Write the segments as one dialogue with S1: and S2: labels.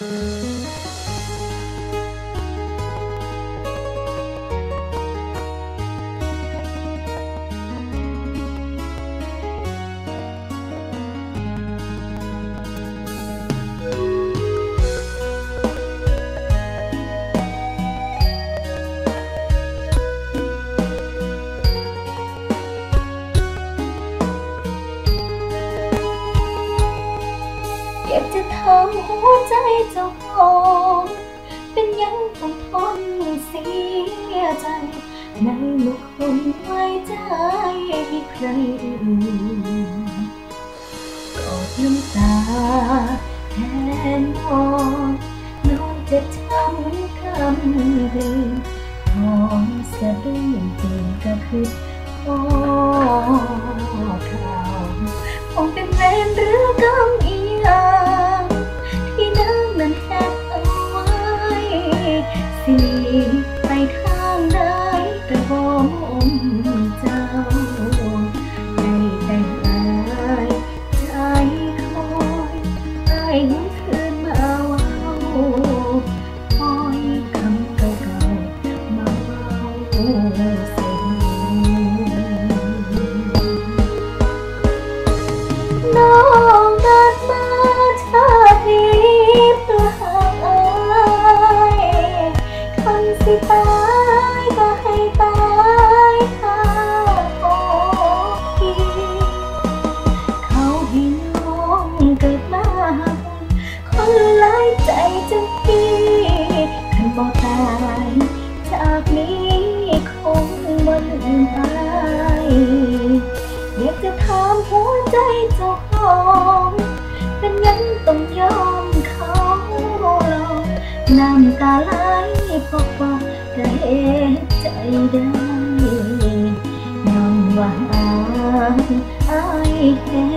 S1: อ ยากจะถามหัวใจเจ้าของเป็นยังต้องทนเสียใจ ในเมื่อคนไว้ใจให้ใครอื่นกอดน้ำตาแทนพอนน้องจะช้ำคำเพลงพอสะดุ้งตื่นก็คือ สีไปทางใดก็บ่อมเจ้าได้แต่อายใจคอยไอ้ยังคืนมาเว้าคอยคำเก่าๆมาเว้า บ่ตายจากนี้คงบ่ลืมอายอยากจะถามหัวใจเจ้าของเป็นยังต้องยอมเขาหลอกน้ำตาไหลปอกปอกกระเหตใจได้น้องว่าอายแห้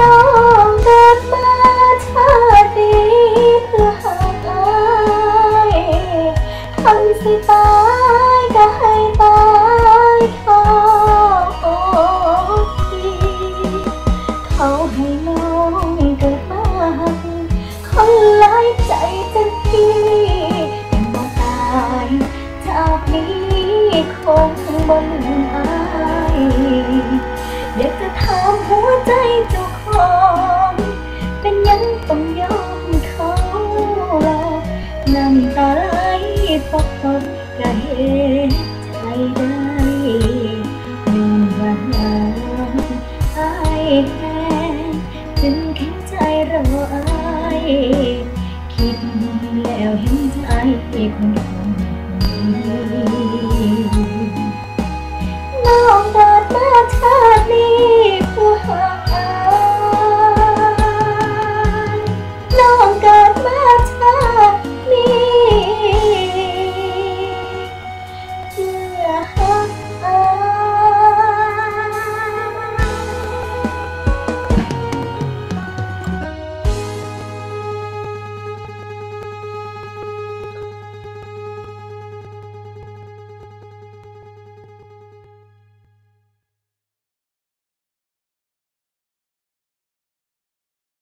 S1: น้องเกิดมาชาตินี้เพื่อหาอายทำสิตายก็ให้ตายข้าโอทีเขาให้น้องเกิดมาคนหลายใจจังพี่ยังบ่ตายจากนี้คงบ่ลืมอายอยากจะถามหัวใจเจ้ องเป็นยังต้องยอมเขาหลอน้ำตาไหลปอกปอกระเหตุใจได้ลืมว่าอายแห้งถึงแค่ใจรออยคิดแล้วเห็นใจคนคนนี้น้อ